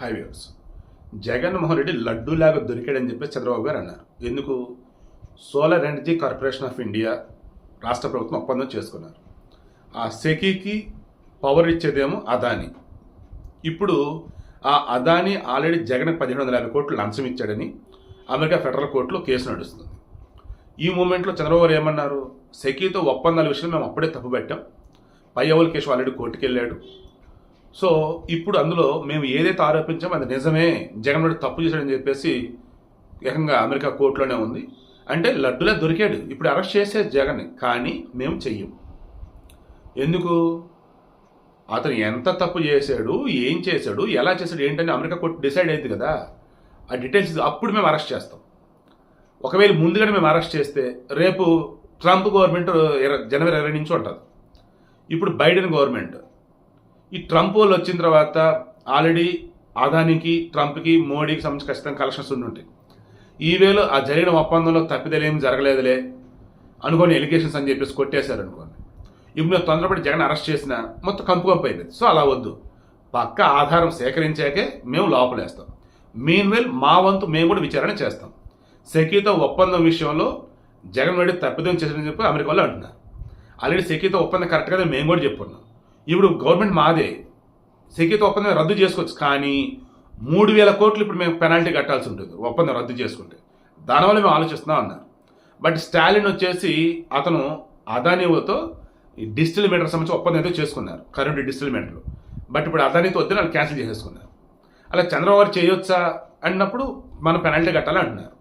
Highways Jaganmohan Reddy లడ్డూలాగా దొరికాడని చెప్పి చంద్రబాబు గారు అన్నారు. ఎందుకు? Solar energy corporation of India రాష్ట్ర ప్రభుత్వం ఒప్పందం చేసుకున్నారు. ఆ సెకీకి పవర్ ఇచ్చేదేమో అదాని. ఇప్పుడు ఆ అదాని ఆల్రెడీ జగన్ పదిహేడు వందల యాభై కోట్లు లంచం ఇచ్చాడని అమెరికా ఫెడరల్ కోర్టులో కేసు నడుస్తుంది. ఈ మూమెంట్లో చంద్రబాబు గారు ఏమన్నారు? సెకీతో ఒప్పందాల విషయంలో మేము అప్పుడే తప్పుపెట్టాం పై అవల్ కేసు ఆల్రెడీ కోర్టుకు వెళ్ళాడు సో ఇప్పుడు అందులో మేము ఏదైతే ఆరోపించామో అది నిజమే. జగన్ తప్పు చేశాడని చెప్పేసి ఏకంగా అమెరికా కోర్టులోనే ఉంది. అంటే లడ్డులే దొరికాడు. ఇప్పుడు అరెస్ట్ చేసే జగన్ కానీ మేము చెయ్యం. ఎందుకు? అతను ఎంత తప్పు చేశాడు ఏం చేశాడు ఎలా చేశాడు ఏంటని అమెరికా కోర్టు డిసైడ్ అయింది కదా. ఆ డీటెయిల్స్ అప్పుడు మేము అరెస్ట్ చేస్తాం. ఒకవేళ ముందుగానే మేము అరెస్ట్ చేస్తే రేపు ట్రంప్ గవర్నమెంట్ ఇర- జనవరి ఇరవై నుంచి ఉంటుంది. ఇప్పుడు బైడెన్ గవర్నమెంట్ ఈ ట్రంప్ వాళ్ళు వచ్చిన తర్వాత ఆల్రెడీ అదానికి ట్రంప్కి మోడీకి సంబంధించి ఖచ్చితంగా కలెక్షన్స్ ఉండుంటాయి. ఈవేళ ఆ జరిగిన ఒప్పందంలో తప్పిదలేం జరగలేదులే అనుకోని ఎలిగేషన్స్ అని చెప్పేసి కొట్టేశారు అనుకోండి ఇప్పుడు మేము తొందరపడి జగన్ అరెస్ట్ చేసిన మొత్తం కంపు కంపు అయిపోయింది. సో అలా వద్దు. పక్క ఆధారం సేకరించాకే మేము లోపలేస్తాం. మీన్ వెల్ మా వంతు మేము కూడా విచారణ చేస్తాం. సెకీతో ఒప్పందం విషయంలో జగన్ రెడ్డి తప్పిదం చేశారని చెప్పి అమెరికా వాళ్ళు అంటున్నారు. ఆల్రెడీ సెకీతో ఒప్పందం కరెక్ట్ కదా మేము కూడా చెప్పున్నాం ఇప్పుడు గవర్నమెంట్ మాదే. సెక్యూరిటీ ఒప్పందం రద్దు చేసుకోవచ్చు కానీ మూడు వేల కోట్లు ఇప్పుడు మేము పెనాల్టీ కట్టాల్సి ఉంటుంది ఒప్పందం రద్దు చేసుకుంటే. దానివల్ల మేము ఆలోచిస్తున్నాం అన్నారు. బట్ స్టాలిన్ వచ్చేసి అతను అదానీతో ఈ డిజిటల్ మీటర్ సంబంధించి ఒప్పందం అయితే చేసుకున్నారు కరెంట్ డిజిటల్ మీటర్లు. బట్ ఇప్పుడు అదానీతో వద్దని వాళ్ళు క్యాన్సిల్ చేసేసుకున్నారు. అలా చంద్రబాబు చేయొచ్చా అన్నప్పుడు మనం పెనాల్టీ కట్టాలి అంటున్నారు.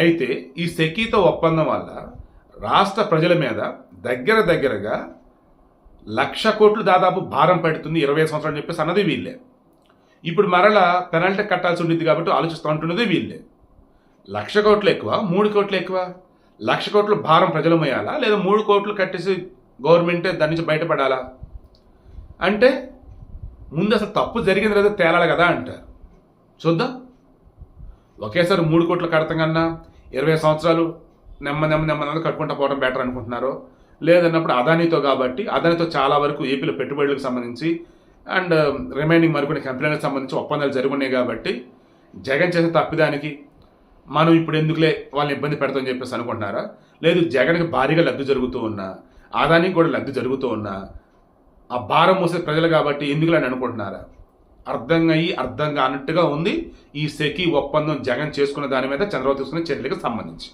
అయితే ఈ సెకీతో ఒప్పందం వల్ల రాష్ట్ర ప్రజల మీద దగ్గర దగ్గరగా లక్ష కోట్లు దాదాపు భారం పడుతుంది ఇరవై సంవత్సరాలు చెప్పేసి అన్నది వీళ్ళే. ఇప్పుడు మరలా పెనాల్టీ కట్టాల్సి ఉండింది కాబట్టి ఆలోచిస్తూ ఉంటున్నది వీళ్ళే. లక్ష కోట్లు ఎక్కువ మూడు కోట్లు ఎక్కువ లక్ష కోట్లు భారం ప్రజలమయ్యాలా? లేదా మూడు కోట్లు కట్టేసి గవర్నమెంటే దాని నుంచి బయటపడాలా? అంటే ముందు అసలు తప్పు జరిగింది లేదా తేలాలి కదా అంటారు చూద్దాం. ఒకేసారి మూడు కోట్లు కడతాం కన్నా ఇరవై సంవత్సరాలు నెమ్మ నెమ్మ నెమ్మది కట్టుకుంటా పోవడం బెటర్ అనుకుంటున్నారు? లేదన్నప్పుడు అదానితో కాబట్టి అదానితో చాలా వరకు ఏపీలో పెట్టుబడులకు సంబంధించి అండ్ um, రిమైనింగ్ మరికొన్ని కంపెనీలకు సంబంధించి ఒప్పందాలు జరుగున్నాయి కాబట్టి జగన్ చేసే తప్పిదానికి మనం ఇప్పుడు ఎందుకులే వాళ్ళని ఇబ్బంది పెడతామని చెప్పేసి అనుకుంటున్నారా? లేదు జగన్కి భారీగా లబ్ధి జరుగుతూ ఉన్నా ఆదానికి కూడా లబ్ధి జరుగుతూ ఉన్నా ఆ భారం మోసే ప్రజలు కాబట్టి ఎందుకులని అనుకుంటున్నారా? అర్థం అయ్యి అర్థం కానట్టుగా ఉంది ఈ సెకీ ఒప్పందం జగన్ చేసుకున్న దాని మీద చంద్రబాబు తీసుకున్న చర్యలకు సంబంధించి.